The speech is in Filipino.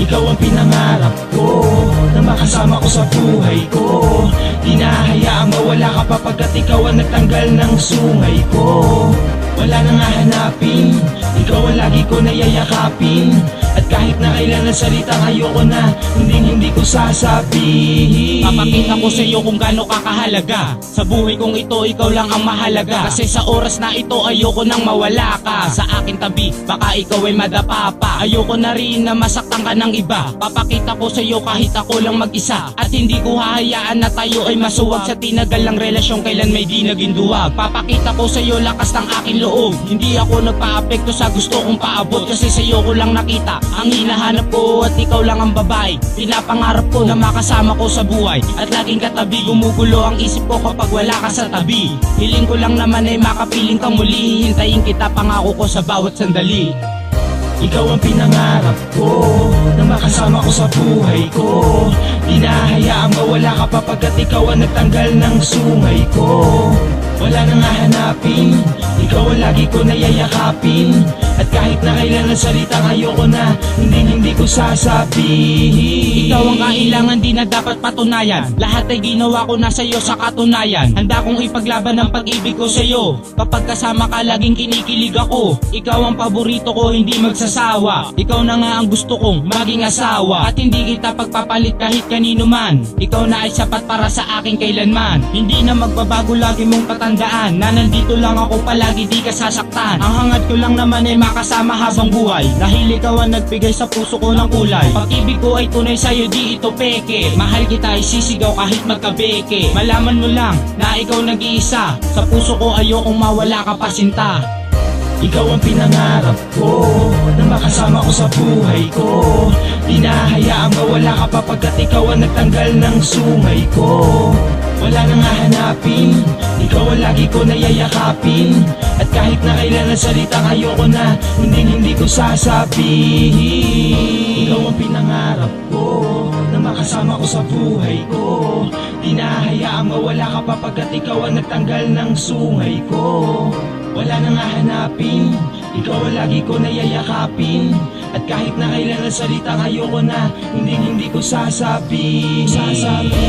Ikaw ang pinangarap ko Na makasama ko sa buhay ko. Di nahayaang mawala ka pa Pagkat ikaw ang nagtanggal ng sungay ko. Wala nang hahanapin Ikaw ang lagi ko nayayakapin kahit na kailan ang salitang ayoko na. Hindi hindi ko sasabihin. Papakita ko sa iyo kung gaano ka kahalaga. Sa buhay kong ito, ikaw lang ang mahalaga. Kasi sa oras na ito, ayoko nang mawala ka. Sa akin tabi, baka ikaw ay madapa pa. Ayoko na rin na masaktan ka ng iba. Papakita ko sa iyo kahit ako lang mag-isa. At hindi ko hahayaan na tayo ay masuwag Sa tinagal ng relasyon, kailan may di naging duwag. Papakita ko sa iyo lakas ng aking loob. Hindi ako nagpa-apekto sa gusto kong paabot Kasi sa iyo ko lang nakita. Ang hinahanap ko at ikaw lang ang babae. Pinapangarap ko na makasama ko sa buhay. At laging katabi gumugulo ang isip ko kapag wala ka sa tabi. Hiling ko lang naman ay makapiling kang muli. Hihintayin kita pangako ko sa bawat sandali. Ikaw ang pinangarap ko Na makasama ko sa buhay ko. Di nahayaang mawala ka pa ikaw ang nagtanggal ng sungay ko. Wala nang hahanapin Ikaw ang lagi ko nayayakapin At kahit na kailan ang salitang ayoko na Hindi hindi ko sasabihin. Ikaw ang kailangan di na dapat patunayan. Lahat ay ginawa ko na sa'yo sa katunayan. Handa kong ipaglaban ang pag-ibig ko sa'yo. Kapag kasama ka laging kinikilig ako. Ikaw ang paborito ko hindi magsasawa. Ikaw na nga ang gusto kong maging asawa. At hindi kita pagpapalit kahit kanino man. Ikaw na ay sapat para sa akin kailanman. Hindi na magbabago lagi mong patandaan. Na nandito lang ako palagi di ka sasaktan. Ang hangad ko lang naman ay makasama habang buhay. Dahil ikaw ang nagbigay sa puso ko ng kulay. Pag-ibig ko ay tunay sa'yo di ito peke. Mahal kita ay sisigaw kahit magkabeke. Malaman mo lang na ikaw nag-iisa. Sa puso ko ayokong mawala ka pa sinta. Ikaw ang pinangarap ko Na makasama ko sa buhay ko. Di nahayaang mawala ka pa Pagkat ikaw ang nagtanggal ng sungay ko Wala nang hahanapin. Ikaw ang lagi ko nayayakapin. At kahit na kailan ang salitang ayoko na. Hindi hindi ko sasabihin. Ikaw ang pinangarap ko Na makasama ko sa buhay ko. Di nahayaang mawala ka pa Pagkat ikaw ang nagtanggal ng sungay ko. Wala nang hahanapin. Ikaw ang lagi ko nayayakapin. At kahit na kailan ang salitang ayoko na. Hindi hindi ko sasabihin Sasabihin